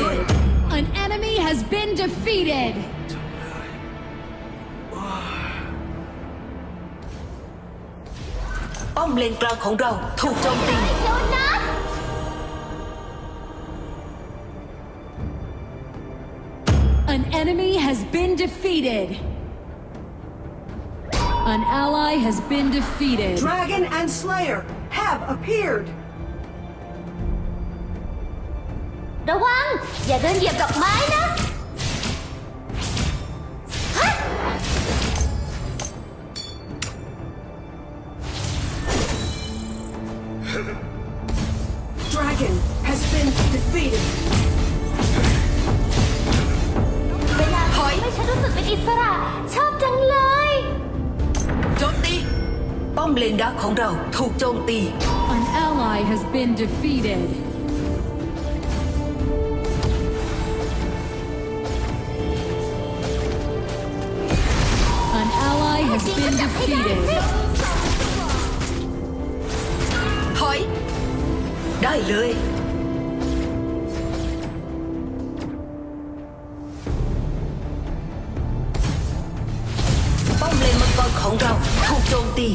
An enemy has been defeated. An enemy has been defeated. An ally has been defeated. Dragon and Slayer have appeared. ระวัง อย่าเดินเหยียบดอกไม้นะฮะ Dragon has been defeated. เวลาถอยไม่ฉันรู้สึกเป็นอิสระ ชอบจังเลย โจมตี ป้อมเลนดักของเราถูกโจมตี An ally has been defeated. ได้เลย ป้อมเลนมังกรของเราถูกโจมตี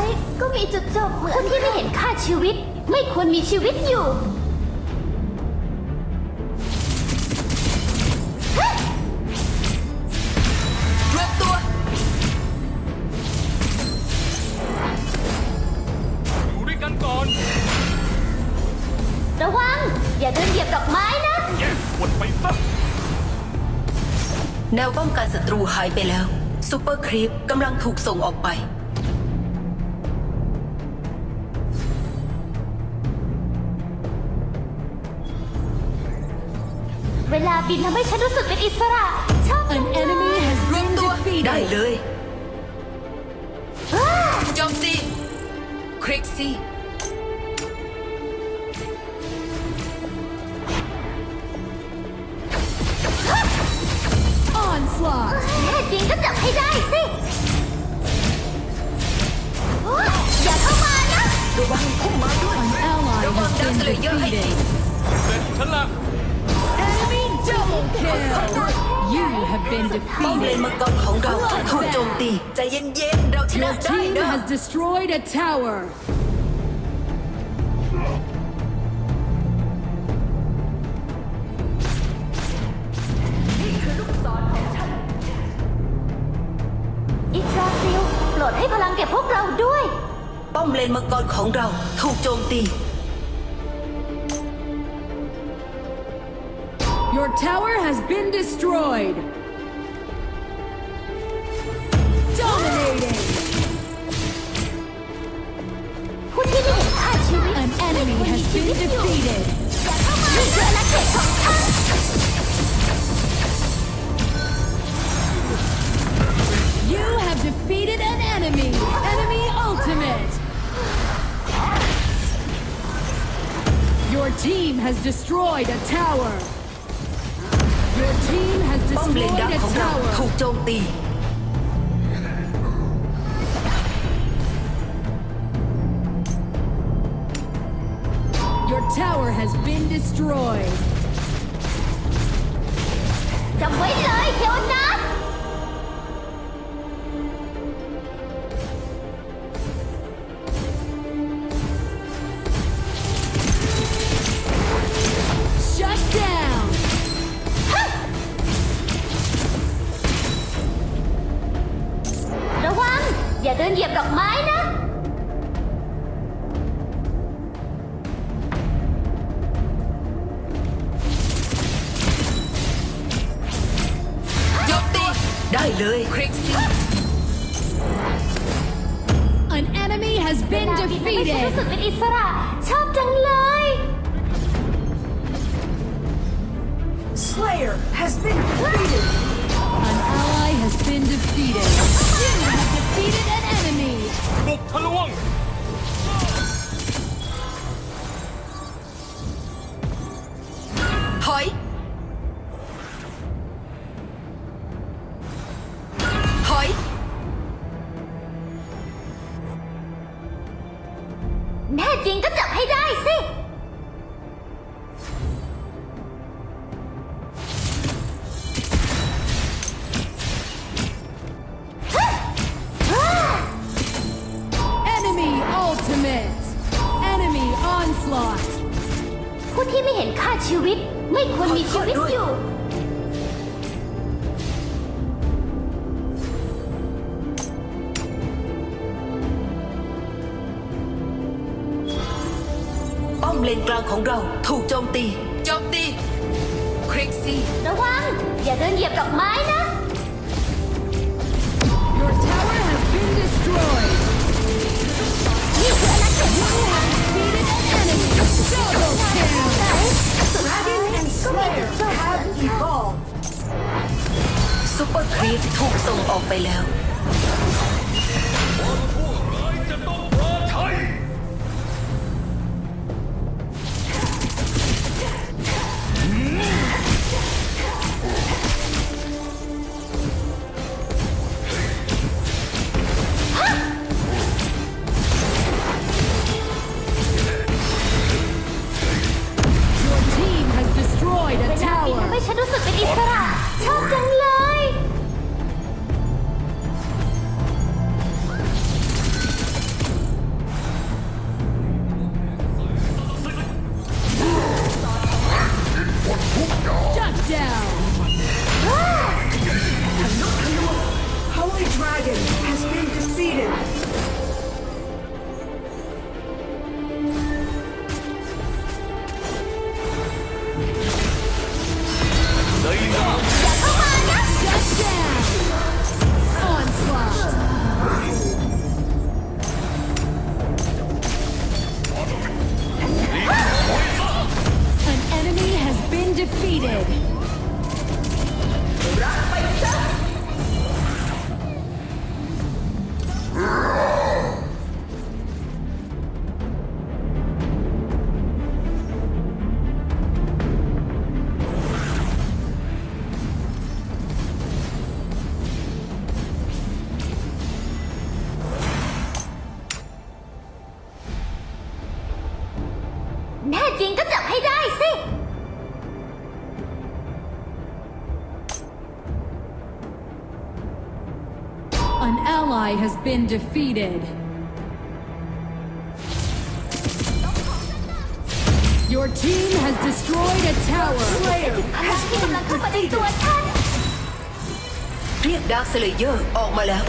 ายก็มีจุดจบเหมือนคนที่ไม่เห็นค่าชีวิต ไม่ควรมีชีวิตอยู่รวบตัว อยู่ด้วยกันก่อน ระวัง อย่าเดินเหยียบดอกไม้นะแยกส่วนไปซะแนวป้องกันศัตรูหายไปแล้วซูเปอร์ครีปกำลังถูกส่งออกไป เวลาบินทำให้ฉันรู้สึกเป็นอิสระ ชอบจั An งเลย enemy has รวม been ตัวได้ defeated. เลยโจมตีคริกซี่ Onslaught. แน่จริงก็จับให้ได้สิโอ๊ยอย่าเข้ามานะ ระวังพุ่มไม้ด้วย An ally ระวัง has ดาว been สเลเยอร์ให้ดี defeated. เสร็จฉันละ Enemy double kill. You have been ป้อมเลน defeated. มังกรของเราถูกโจมตีใจเย็นๆ เราชนะ Your ได้ team นะ has destroyed a tower. อิสราฟิลโปรดให้พลังแก่พวกเราด้วย ป้อมเลนมังกรของเราถูกโจมตี Your tower has been destroyed! Dominating! An enemy has been defeated! You have defeated an enemy! Enemy ultimate! Your team has destroyed a tower! Your team has ป้อมเลน destroyed ดัก a ของเราถู tower. กโจมตี Your tower has been destroyed. จำไว้เลยเทวนัส เลยคริกซี่ An enemy has เว been ลาบินทำให้ฉัน defeated. รู้สึกเป็นอิสระ ชอบจังเลย Slayer has been defeated. An ally has been defeated. You have defeated an enemy. บุกทะลวง แน่จริงก็จับให้ได้สิ มเลนกลางของเราถูกโจมตี โจมตีคริกซี่ ระวัง อย่าเดินเหยียบดอกไม้นะ Your tower has been destroyed. นี่คืออาณาเขตของฉัน Defeated an enemy. Double kill. ไหนสุดท้าย Dragon and ก็มีจุด Slayer จบเหมื have อนกัน evolved. ซุปเปอร์ครีปถูกส่งออกไปแล้ว ally has been defeated. Your team has destroyed a tower. Slayer อะไร has ที่ been กำลังเข้ามาใน defeated. ตัวฉัน เรียกดาร์คสเลเยอร์ออกมาแล้ว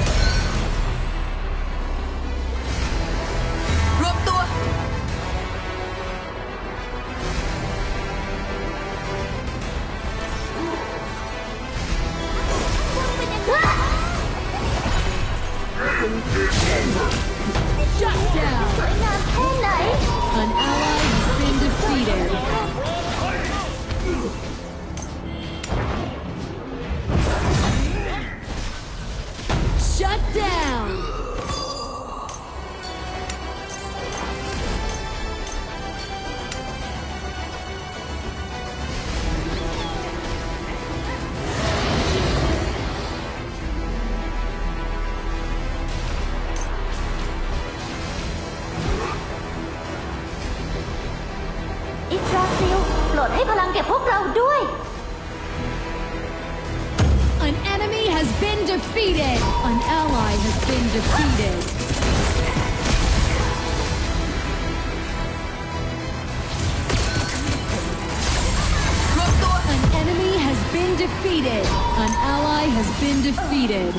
defeated. An ally has been defeated.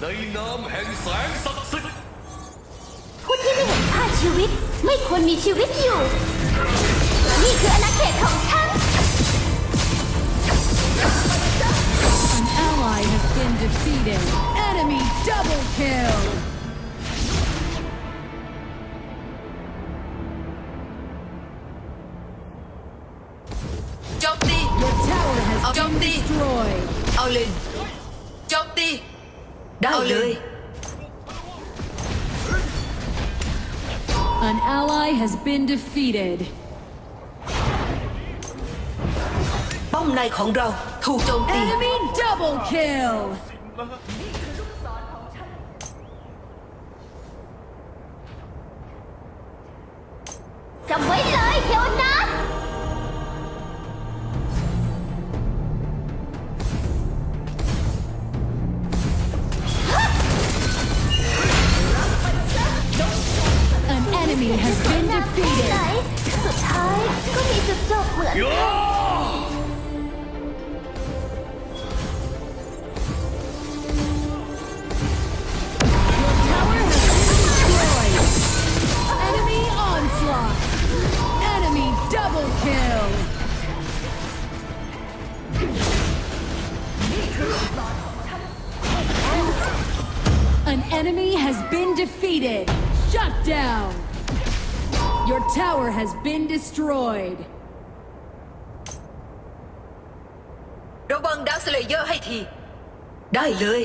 ในนามแห่งแสงศักดิ์สิทธิ์ ผู้ที่ไม่เห็นค่าชีวิต ไม่ควรมีชีวิตอยู่ นี่คืออาณาเขตของฉัน An ally has been defeated. Enemy double kill. Olin Chốt đi Đó Olin An ally has been defeated. Bóng này khổng rau Thu trôn tiền Enemy double kill. has been destroyed. ระวังดักสเลเยอร์ให้ที ได้เลย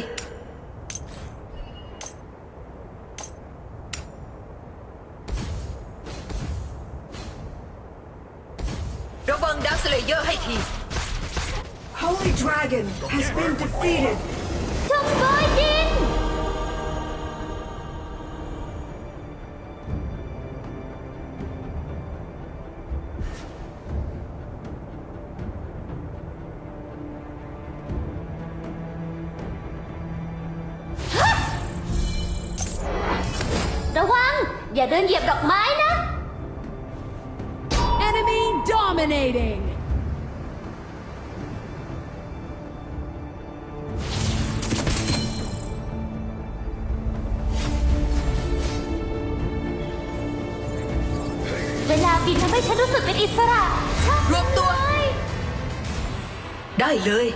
ระวังดักสเลเยอร์ให้ที Holy Dragon has been defeated. จ Dominating! The lab did not make me feel free. รวมตัว ได้เลย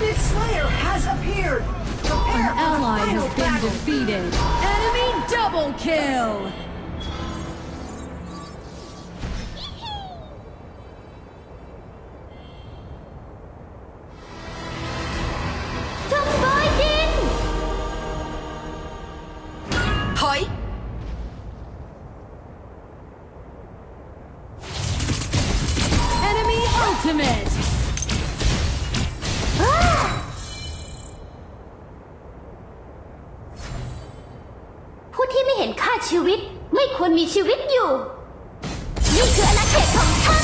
Infinite Slayer has appeared. Prepare An ally has been battle. defeated. Enemy double kill. ที่ไม่เห็นค่าชีวิต ไม่ควรมีชีวิตอยู่ นี่คืออาณาเขตของฉัน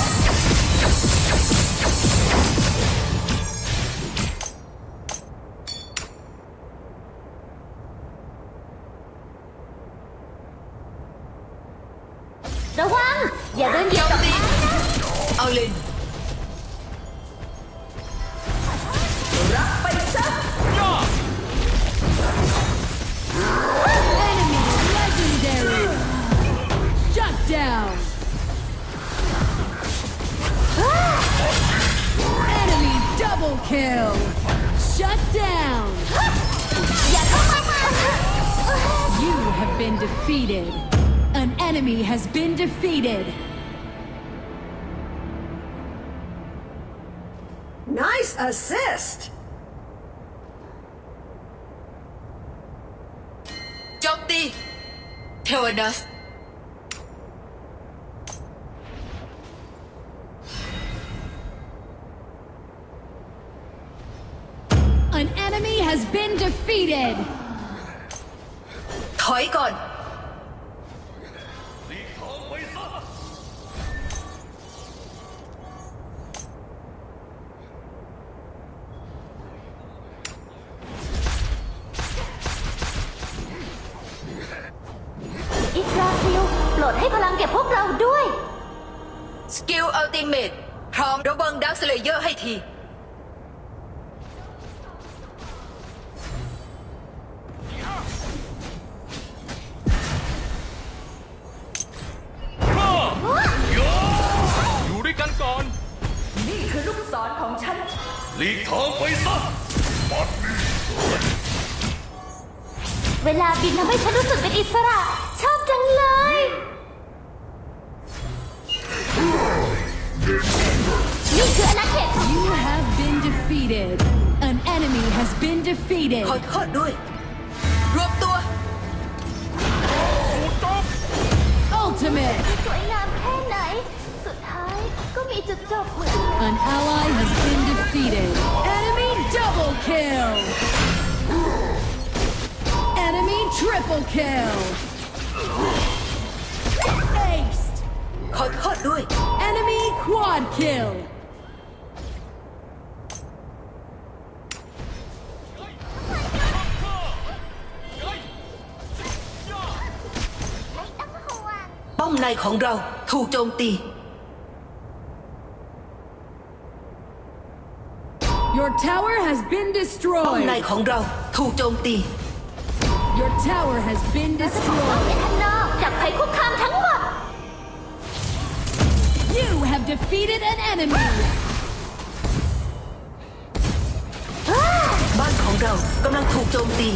down. Ah! Enemy double kill. Shut down. You have been defeated. An enemy has been defeated. Nice assist! Don't be Theo has been defeated. ถอยก่อน หลีกทางไปซะ อิสราฟิลโปรดให้พลังแก่พวกเราด้วย สกิลอัลติเมตพร้อมระเบิงดักสเลเยอร์ให้ที หลีกทางไปซะปัดนี้เวลาบินทำให้ฉันรู้สึกเป็นอิสระ ชอบจังเลย นี่คืออาณาเขตของ You have been defeated. An enemy has been defeated. ขอโทษด้วย รวบตัว Ultimate. สวยงามแค่ไหน สุดท้ายก็มีจุดจบเหมือน An ally has been defeated. Enemy double kill. Enemy triple kill. Ace. ขอโทษด้วย Enemy quad kill. ป้อมในของ Your tower has been ป้อมใน destroyed. ของเราถูกโจมตี Your tower has been เวี destroyed. ยนข้างนอกจากภัยคุกคามทั้งหมด You have defeated an enemy. บ้านของเรากำลังถูกโจมตี